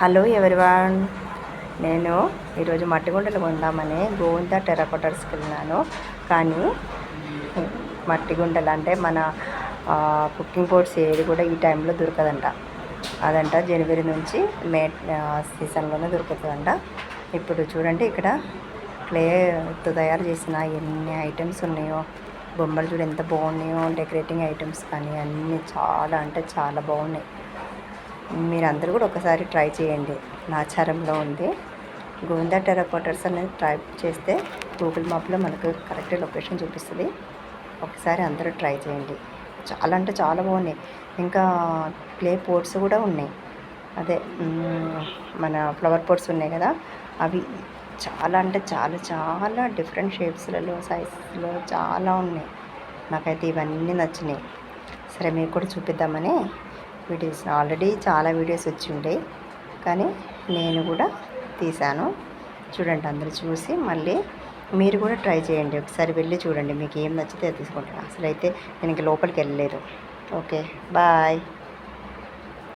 Hello everyone. నేను ఈరోజు మట్టిగుండలు కొందామని గోవింద టెరకోటర్స్కి వెళ్ళినాను కానీ మట్టిగుండలు అంటే మన కుకింగ్ పోట్స్ ఏది కూడా ఈ టైంలో దొరకదంట. అదంట జనవరి నుంచి మే సీజన్లోనే దొరుకుతుందంట. ఇప్పుడు చూడండి ఇక్కడ క్లేతో తయారు చేసిన ఎన్ని ఐటమ్స్ ఉన్నాయో. బొమ్మలు చూడు ఎంత బాగున్నాయో డెకరేటింగ్ ఐటమ్స్ కానీ అన్నీ చాలా అంటే చాలా బాగున్నాయి. మీరందరూ కూడా ఒకసారి ట్రై చేయండి. నాచారంలో ఉంది. గోవిందా టెరకోటర్స్ అనేది ట్రై చేస్తే గూగుల్ మ్యాప్లో మనకు కరెక్ట్ లొకేషన్ చూపిస్తుంది. ఒకసారి అందరూ ట్రై చేయండి. చాలా అంటే చాలా బాగున్నాయి. ఇంకా క్లే పోట్స్ కూడా ఉన్నాయి. అదే మన ఫ్లవర్ పోట్స్ ఉన్నాయి కదా? అవి చాలా అంటే చాలా చాలా డిఫరెంట్ షేప్స్లలో సైజెస్లో చాలా ఉన్నాయి. నాకైతే ఇవన్నీ నచ్చినాయి. సరే మీకు కూడా చూపిద్దామని వీడియోస్ ఆల్రెడీ చాలా వీడియోస్ వచ్చి ఉంటాయి కానీ నేను కూడా తీశాను. చూడండి అందరూ చూసి మళ్ళీ మీరు కూడా ట్రై చేయండి. ఒకసారి వెళ్ళి చూడండి. మీకు ఏం నచ్చితే అది తీసుకుంటాను. అసలు అయితే నేను ఇంక లోపలికి వెళ్ళలేదు. ఓకే. బాయ్.